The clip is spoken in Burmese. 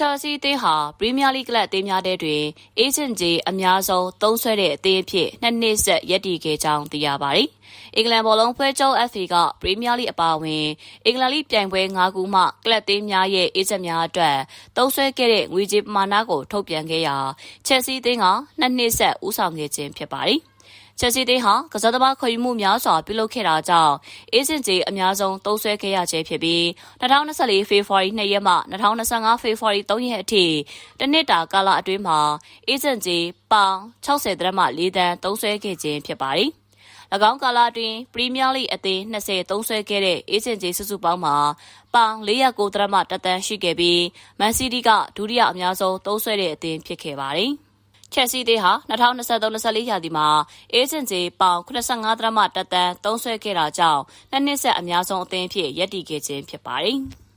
ချယ်ဆီအသင်းဟာပရီးမီးယားလိကလပ်အသင်းများထဲတွင်အေဂျင့်ကြီးအများဆုံးသုံးစွဲတဲ့အသင်းအဖြစ်နှစ်နှစ်ဆက်ရပ်တည်ခဲ့ကြောင်းသိရပါတယ်။အင်္ဂလန်ဘောလုံးဖွဲ့ချုပ် FA ကပရီးမီးယားလိအပါအဝင်အင်္ဂလန်လိပြိုင်ပွဲ၅ခုမှကလပ်သင်းများရဲ့အေဂျင့်များအတွက်သုံးစွဲခဲ့တဲ့ငွေကြေးပမာဏကိုထုတ်ပြန်ခဲ့ရာချယ်ဆီအသင်းကနှစ်နှစ်ဆက်ဦးဆောင်ခဲ့ခြင်းဖြစ်ပါတယ်။ ချက်စီသေးဟာကစားသမားခွင့်ယူမှုများစွာပြုလုပ်ခဲ့တာကြောင့်အေဂျင့်ကြီးအများဆုံးသုံးစွဲခဲ့ရခြင်းဖြစ်ပြီး2024ဖေဖော်ဝါရီ2ရက်မှ2025ဖေဖော်ဝါရီ3ရက်အထိတစ်နှစ်တာကာလအတွင်းမှာအေဂျင့်ကြီးပေါင်60ဒရမ4တန်းသုံးစွဲခဲ့ခြင်းဖြစ်ပါတယ်။၎င်းကာလအတွင်းပရီးမီးယားလိအသင်း20သုံးဆွဲခဲ့တဲ့အေဂျင့်ကြီးစုစုပေါင်းမှာပေါင်409ဒရမတသန်းရှိခဲ့ပြီးမန်စီးတီးကဒုတိယအများဆုံးသုံးဆွဲတဲ့အသင်းဖြစ်ခဲ့ပါတယ်။ ချက်စီသေးဟာ2023-24ရာသီမှာအေဂျင့်ဂျီပေါင်85ဒရမတသန်းသုံးဆွဲခဲ့တာကြောင့်နှစ်နှစ်ဆက်အများဆုံးအသင်းဖြစ်ရပ်တည်ခဲ့ခြင်းဖြစ်ပါတယ်။